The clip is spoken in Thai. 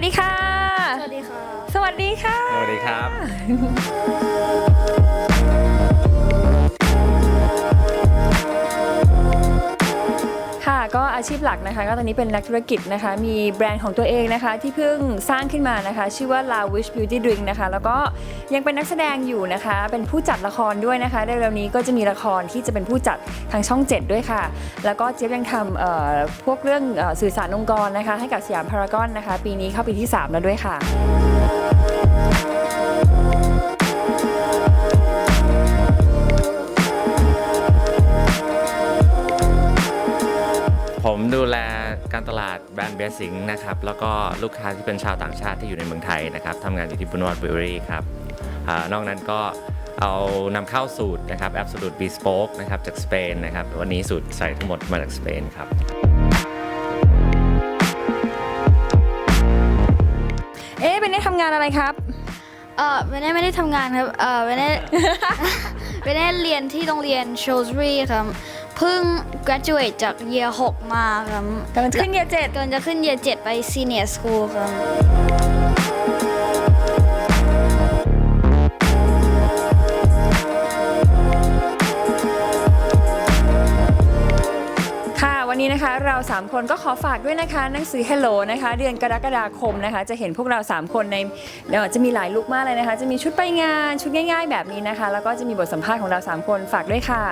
วัสดีค่ะ สวัสดีค่ะ สวัสดีค่ะ สวัสดีครับ ก็อาชีพหลักนะคะ ก็ตอนนี้เป็นนักธุรกิจนะคะ มีแบรนด์ของตัวเองนะคะ ที่เพิ่งสร้างขึ้นมานะคะ ชื่อว่า La Wish Beauty Drink นะคะ แล้วก็ยังเป็นนักแสดงอยู่นะคะ เป็นผู้จัดละครด้วยนะคะเร็วๆนี้ก็จะมีละครที่จะเป็นผู้จัดทางช่อง 7 ด้วยค่ะ แล้วก็เจี๊ยบยังทำพวกเรื่องอสื่อสารองค์กรนะคะ ให้กับสยามพารากอนนะคะ ปีนี้เข้าปีที่ 3 แล้วด้วยค่ะ ผมดูแลการตลาดแบรนด์เบสิงนะครับ แล้วก็ลูกค้าที่เป็นชาวต่างชาติที่อยู่ในเมืองไทยนะครับทำงานอยู่ที่บุนวอดเบอรี่ครับอนอกนั้นก็เอานำเข้าสูตรนะครับ Absolute Bespoke นะครับจากสเปนนะครับ วันนี้สูตรใส่ทั้งหมดมาจากสเปนครับเอ๊ะเป็นได้ทำงานอะไรครับ เออเวเน่ไม่ได้ทำงานครับ เออเวเน่ เวเน่เรียนที่โรงเรียน s h o w s b u r y ครับ เพิ่ง graduate จาก year 6มาครับกำลังจะขึ้นเยียเจ็ด กำลังจะขึ้น year 7ไป senior school ครับ นี้นะคะเรา 3 คนก็ขอฝากด้วยนะคะหนังสือ Hello นะคะ เดือนกรกฎาคมนะคะ จะเห็นพวกเรา 3 คนในเอ่อจะมีหลายลุคมากเลยนะคะ จะมีชุดไปงานชุดง่าย ๆ แบบนี้นะคะ แล้วก็จะมีบทสัมภาษณ์ของเรา 3 คนฝากด้วยค่ะ